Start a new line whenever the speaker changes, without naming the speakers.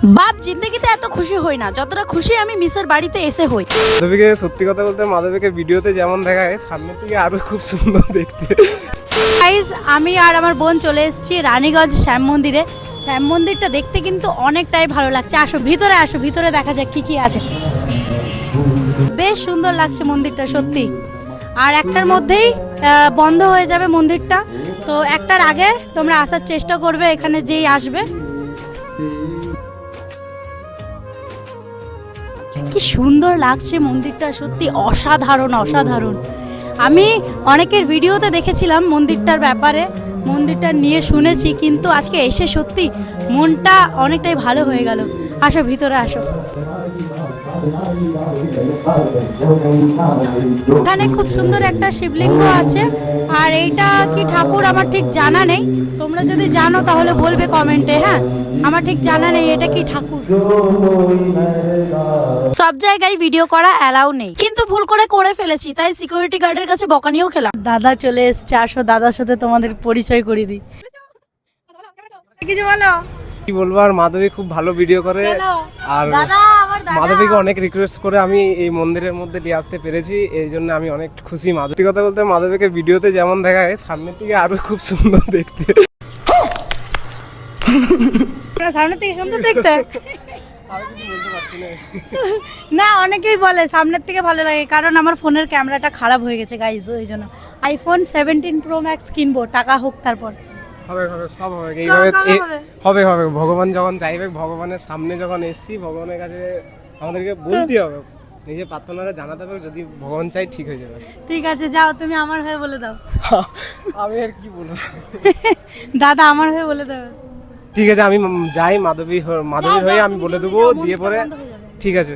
বাপ জিন্দগিতে এত খুশি হই না। যতটা খুশি আমি মিসের বাড়িতে এসে হই।
মাধবীকে সত্যি কথা বলতে মাধবীকে ভিডিওতে যেমন দেখা দেখায় সামনের থেকে আরও খুব সুন্দর দেখতে।
গাইজ আমি আর আমার বোন চলে এসেছি রানীগঞ্জ শ্যাম মন্দিরে। শ্যাম মন্দিরটা দেখতে কিন্তু অনেকটাই ভালো লাগছে। আসো ভিতরে আসো ভিতরে দেখা যাক কি কি আছে। বেশ সুন্দর লাগছে মন্দিরটা সত্যি। আর একটার মধ্যেই বন্ধ হয়ে যাবে মন্দিরটা। তো একটার আগে তোমরা আসার চেষ্টা করবে এখানে যেই আসবে। কি সুন্দর লাগছে মন্দিরটা, সত্যি অসাধারণ অসাধারণ। আমি অনেকের ভিডিওতে দেখেছিলাম মন্দিরটার ব্যাপারে, মন্দিরটা নিয়ে শুনেছি, কিন্তু আজকে এসে সত্যি মনটা অনেকটাই ভালো হয়ে গেল। আসো, ভিতরে আসো। এখানে খুব সুন্দর একটা শিবলিঙ্গ আছে। আর এইটা কি ঠাকুর? আমার ঠিক জানা নেই। তোমরা যদি জানো, তাহলে বলবে কমেন্টে হ্যাঁ? আমার ঠিক জানা নেই, এটা কি ঠাকুর? সব জায়গায় ভিডিও করা অ্যালাউ নেই। কিন্তু ভুল করে করে ফেলেছি, তাই সিকিউরিটি গার্ডের কাছে বকানিও খেলাম। দাদা চলে এসছে, আসো, দাদার সাথে তোমাদের পরিচয় করে দিই। কিছু বলো?
কি বলব আর মাধবী খুব ভালো ভিডিও করে। আর মাধবীকে অনেক রিকোয়েস্ট করে আমি এই মন্দিরের মধ্যে নিয়ে আসতে পেরেছি। এই জন্য আমি অনেক খুশি মাধবী। কথা বলতে মাধবীকে ভিডিওতে যেমন দেখা দেখায় সামনের থেকে আরও খুব সুন্দর দেখতে।
সামনে থেকে সুন্দর দেখতে। না অনেকেই বলে সামনের থেকে ভালো লাগে কারণ আমার ফোনের ক্যামেরাটা খারাপ হয়ে গেছে গাইজ ওই জন্য। আইফোন সেভেন্টিন প্রো ম্যাক্স কিনবো টাকা হোক তারপর।
হবে হবে সব হবে এইভাবে
হবে?
হবে ভগবান যখন চাইবে ভগবানের সামনে যখন এসছি ভগবানের কাছে আমাদেরকে বলতে হবে। নিজে প্রার্থনাটা জানাতে হবে যদি ভগবান চাই ঠিক হয়ে যাবে।
ঠিক আছে যাও তুমি আমার হয়ে বলে দাও।
আমি আর কি বলব?
দাদা আমার হয়ে বলে দাও।
ঠিক আছে আমি যাই মাধবী মাধবী হয়ে আমি বলে দেবো দিয়ে পরে। ঠিক আছে